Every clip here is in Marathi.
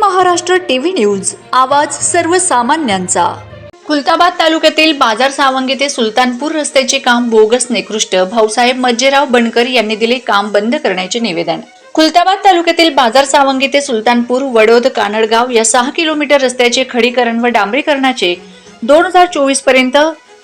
Maharashtra TV news. आवाज सर्वसामान्यांचा. खुलताबाद तालुक्यातील बाजार सावंगी ते सुलतानपूर रस्त्याचे काम बोगस निकृष्ट. भाऊसाहेब मज्जेराव बनकर यांनी दिले काम बंद करण्याचे निवेदन. खुलताबाद तालुक्यातील बाजार सावंगी ते सुलतानपूर वडोद कानडगाव या सहा किलोमीटर रस्त्याचे खडीकरण व डांबरीकरणाचे दोन हजार चोवीसपर्यंत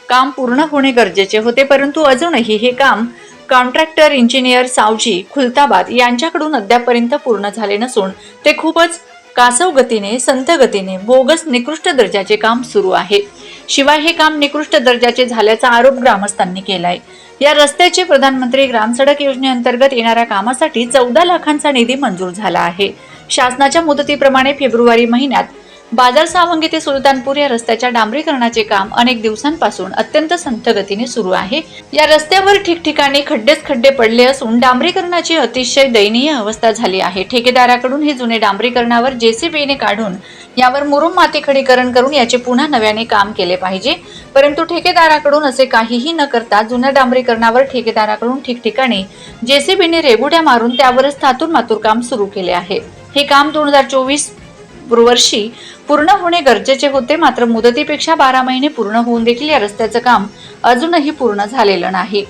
काम पूर्ण होणे गरजेचे होते परंतु अजूनही हे काम कॉन्ट्रॅक्टर इंजिनियर सावजी खुलताबाद यांच्याकडून अद्यापपर्यंत पूर्ण झाले नसून ते खूपच कासव गतीने संथ गतीने बोगस निकृष्ट दर्जाचे काम सुरू आहे. शिवाय हे काम निकृष्ट दर्जाचे झाल्याचा आरोप ग्रामस्थांनी केलाय. या रस्त्याचे प्रधानमंत्री ग्रामसडक योजनेअंतर्गत येणाऱ्या कामासाठी चौदा लाखांचा निधी मंजूर झाला आहे. शासनाच्या मुदतीप्रमाणे फेब्रुवारी महिन्यात बाजार सावंगी ते सुलतानपूर या रस्त्याच्या डांबरीकरणाचे काम अनेक दिवसांपासून अत्यंत संथ गतीने सुरू आहे. या रस्त्यावर ठिकठिकाणी खड्डेच खड्डे पडले असून डांबरीकरणाची अतिशय दयनीय अवस्था झाली आहे. ठेकेदाराकडून हे जुने डांबरीकरणावर जेसीबीने काढून यावर मुरुम माती खडीकरण करून याचे पुन्हा नव्याने काम केले पाहिजे. परंतु ठेकेदाराकडून असे काहीही न करता जुन्या डांबरीकरणावर ठेकेदाराकडून ठिकठिकाणी जेसीबीने रेबुड्या मारून त्यावरच थातूर मातूर काम सुरू केले आहे. हे काम दोन हजार चोवीस पूर्ववर्षी पूर्ण होणे गरजेचे होते. मात्र मुदतीपेक्षा बारा महिने पूर्ण होऊन देखील या रस्त्याचं काम अजूनही पूर्ण झालेलं नाही.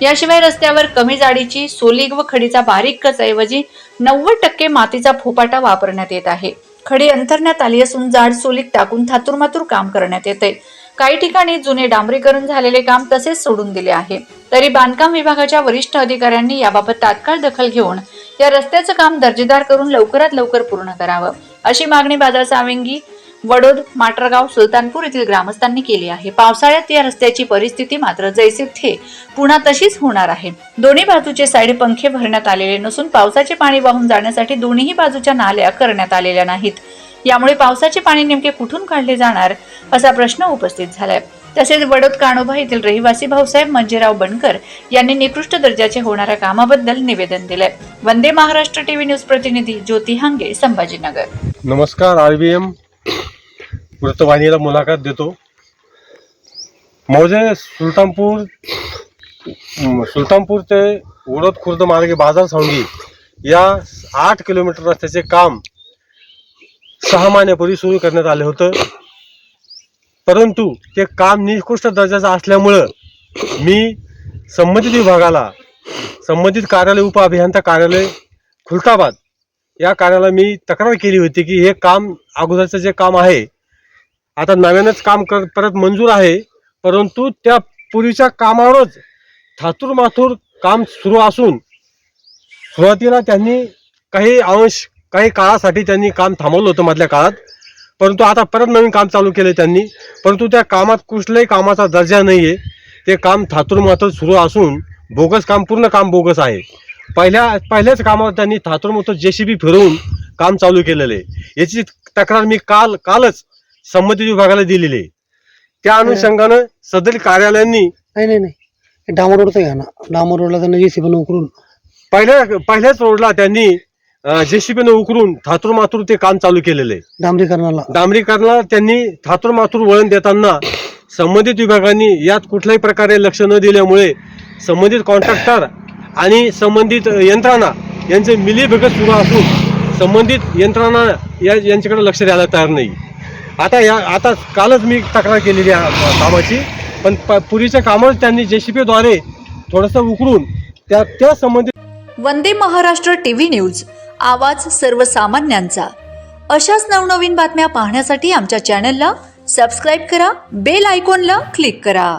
याशिवाय रस्त्यावर कमी जाडीची सोलिग व खडीचा बारीक कचऐवजी नव्वद टक्के मातीचा फोपाटा वापरण्यात येत आहे. खडी अंथरण्यात आली असून जाड सोलीक टाकून थातुरमातूर काम करण्यात येते. काही ठिकाणी जुने डांबरीकरण झालेले काम तसेच सोडून दिले आहे. तरी बांधकाम विभागाच्या वरिष्ठ अधिकाऱ्यांनी याबाबत तात्काळ दखल घेऊन या रस्त्याचं काम दर्जेदार करून लवकरात लवकर पूर्ण करावं. अशी मागणी बाजार सावंगी वडोद माटरगाव सुलतानपूर येथील ग्रामस्थांनी केली आहे. पावसाळ्यात या रस्त्याची परिस्थिती मात्र जैसे थे. पुन्हा तशीच होणार आहे. दोन्ही बाजूचे साईड पंखे भरण्यात आलेले नसून पावसाचे पाणी वाहून जाण्यासाठी दोन्ही बाजूच्या नाल्या करण्यात आलेल्या नाहीत. यामुळे पावसाचे पाणी नेमके कुठून काढले जाणार असा प्रश्न उपस्थित झालाय. तसेच वडोद काणोबा येथील रहिवासी भाऊसाहेब मंजेराव बनकर यांनी निकृष्ट दर्जाचे होणाऱ्या कामाबद्दल निवेदन दिलंय. वंदे महाराष्ट्र टीव्ही न्यूज प्रतिनिधी ज्योती हांगे संभाजीनगर. नमस्कार आर बी एम वृत्तवाहिनीला मुलाखत देतो. मौजे सुलतानपूर सुलतानपूर ते उडत खुर्द मार्गे बाजार सांगी या आठ किलोमीटर रस्त्याचे काम सहा महिन्यापूर्वी सुरू करण्यात आले होतं. परंतु ते काम निकृष्ट दर्जाचं असल्यामुळं मी संबंधित विभागाला संबंधित कार्यालय उप अभियंता कार्यालय खुलताबाद या कार्याला मी तक्रार केली होती की हे काम अगोदरचं जे काम आहे आता नव्यानंच काम कर परत मंजूर आहे परंतु त्या पूर्वीच्या कामावरच थातूर माथूर काम सुरू असून सुरुवातीला त्यांनी काही अंश काही काळासाठी त्यांनी काम थांबवलं होतं मधल्या काळात परंतु आता परत नवीन काम चालू केले त्यांनी परंतु त्या कामात कुठल्याही कामाचा दर्जा नाही आहे ते काम थातूर माथूर सुरू असून बोगस काम पूर्ण काम बोगस आहे. पहिल्या पहिल्याच कामावर त्यांनी थातूर माथूर जे सी बी फिरवून काम चालू केलेलं आहे. याची तक्रार मी काल कालच संबंधित विभागाला दिलेली आहे. त्या अनुषंगानं सदर कार्यालयांनी नाही नाही नाही. डामर रोडचं घ्या ना. डामर रोडला त्यांना जे सी पण उकरून पहिल्या पहिल्याच रोडला त्यांनी जेसीबीनं उकरून थातूर मातूर ते काम चालू केलेलं आहे. डांबरीकरणाला. डांबरीकरणाला त्यांनी थातूर मातूर वळण देताना संबंधित विभागांनी यात कुठल्याही प्रकारे लक्ष न दिल्यामुळे संबंधित कॉन्ट्रॅक्टर आणि संबंधित यंत्रणा यांचे मिलीभगत सुरू असून संबंधित यंत्रणा या यांच्याकडे लक्ष द्यायला तयार नाही. आता या आता कालच मी तक्रार केलेली आहे कामाची पण प पूर्वीच्या कामात त्यांनी जेसीपीद्वारे थोडंसं उकडून त्या त्या संबंधित वंदे महाराष्ट्र टीव्ही न्यूज आवाज सर्वसामान्यांचा. अशाच नवनवीन बातम्या पाहण्यासाठी आमच्या चॅनलला सबस्क्राईब करा बेल आयकॉनला क्लिक करा.